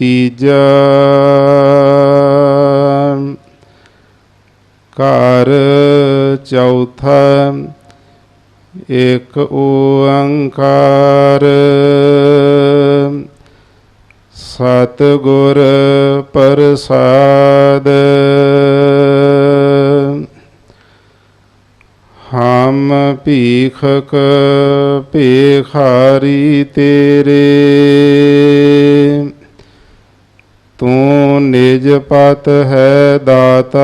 ਤੀਜਾ ਘਰ ਚੌਥਾ ਇੱਕ ਓੰਕਾਰ। ਸਤਿਗੁਰ ਪ੍ਰਸਾਦ। ਹਮ ਭੀਖਕ ਭੇਖਾਰੀ ਤੇਰੇ। ਤੂੰ ਨਿਜ ਪਤ ਹੈ ਦਾਤਾ।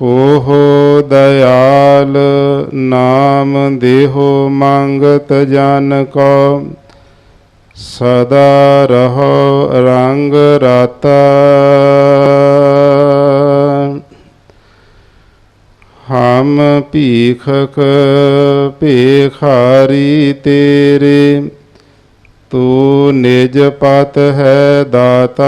ਹੋ ਹੋ ਦਇਆਲ ਨਾਮ ਦੇਹੋ ਮੰਗਤ ਜਨ ਕੋ। ਸਦਾ ਰਹੋ ਰੰਗ ਰਾਤਾ। ਹਮ ਭੀਖਕ ਭੇਖਾਰੀ ਤੇਰੇ। ਤੂੰ ਨਿਜ ਪਤ ਹੈ ਦਾਤਾ।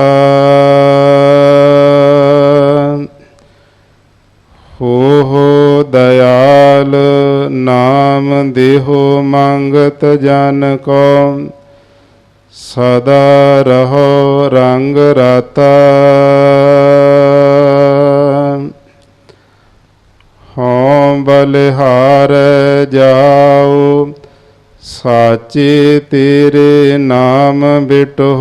ਹੋ ਹੋ ਦਇਆਲ ਨਾਮ ਦੇਹੋ ਮੰਗਤ ਜਨ ਕੋ। ਸਦਾ ਰਹੋ ਰੰਗ ਰਾਤਾ। ਹਉ ਬਲਿਹਾਰ ਜਾਓ ਸਾਚੇ ਤੇਰੇ ਨਾਮ ਬਿਟੋ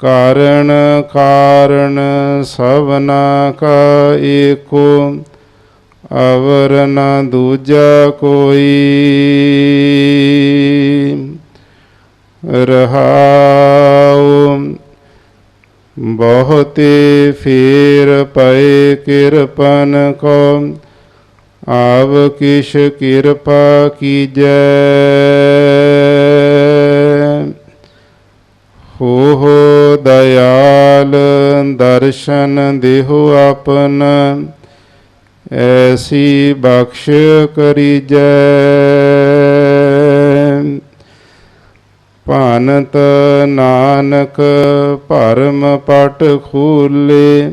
ਕਾਰਣ ਕਾਰਣ ਸਭਨਾ ਕਾ ਏਕੋ, ਅਵਰ ਨ ਦੂਜਾ ਕੋਈ। ਰਹਾਉ, ਬਹੁਤੇ ਫੇਰ ਪਏ ਕਿਰਪਨ ਕੋ। ਆਵ ਕਿਛ ਕਿਰਪਾ ਕੀਜੈ। ਹੋ ਹੋ ਦਇਆਲ ਦਰਸ਼ਨ ਦੇਹੁ ਆਪਨ, ਐਸੀ ਬਖਸ਼ ਕਰੀਜੈ। ਭਾਨਤ ਨਾਨਕ ਭਰਮ ਪਟ ਖੂਲੇ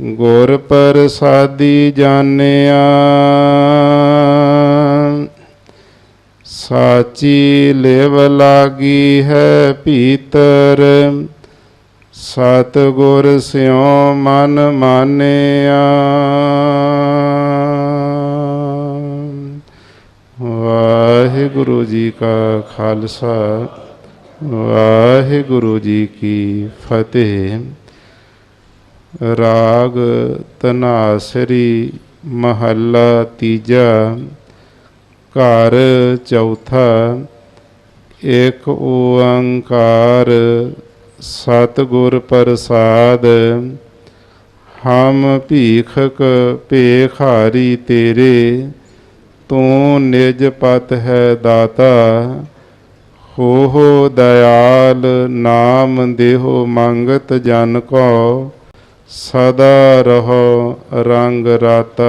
ਗੁਰ ਪ੍ਰਸਾਦੀ ਜਾਣਿਆ। ਸਾਚੀ ਲਿਵ ਲਾਗੀ ਹੈ ਭੀਤਰ ਸਤ ਗੁਰ ਸਿਉ ਮਨ ਮਾਨਿਆ। ਵਾਹਿਗੁਰੂ ਜੀ ਕਾ ਖਾਲਸਾ। ਵਾਹਿਗੁਰੂ ਜੀ ਕੀ ਫਤਿਹ। ਰਾਗ ਤਨਾਸਰੀ ਮਹੱਲਾ ਤੀਜਾ, ਘਰ ਚੌਥਾ ਇੱਕ ਓੰਕਾਰ ਸਤਿਗੁਰ ਪ੍ਰਸਾਦ, ਹਮ ਭੀਖਕ ਭੇਖਾਰੀ ਤੇਰੇ, ਤੂੰ ਨਿਜ ਪਤ ਹੈ ਦਾਤਾ ਹੋ ਹੋ ਦਇਆਲ ਨਾਮ ਦੇਹੋ ਮੰਗਤ ਜਨ ਕੋ ਸਦਾ ਰਹੋ ਰੰਗ ਰਾਤਾ।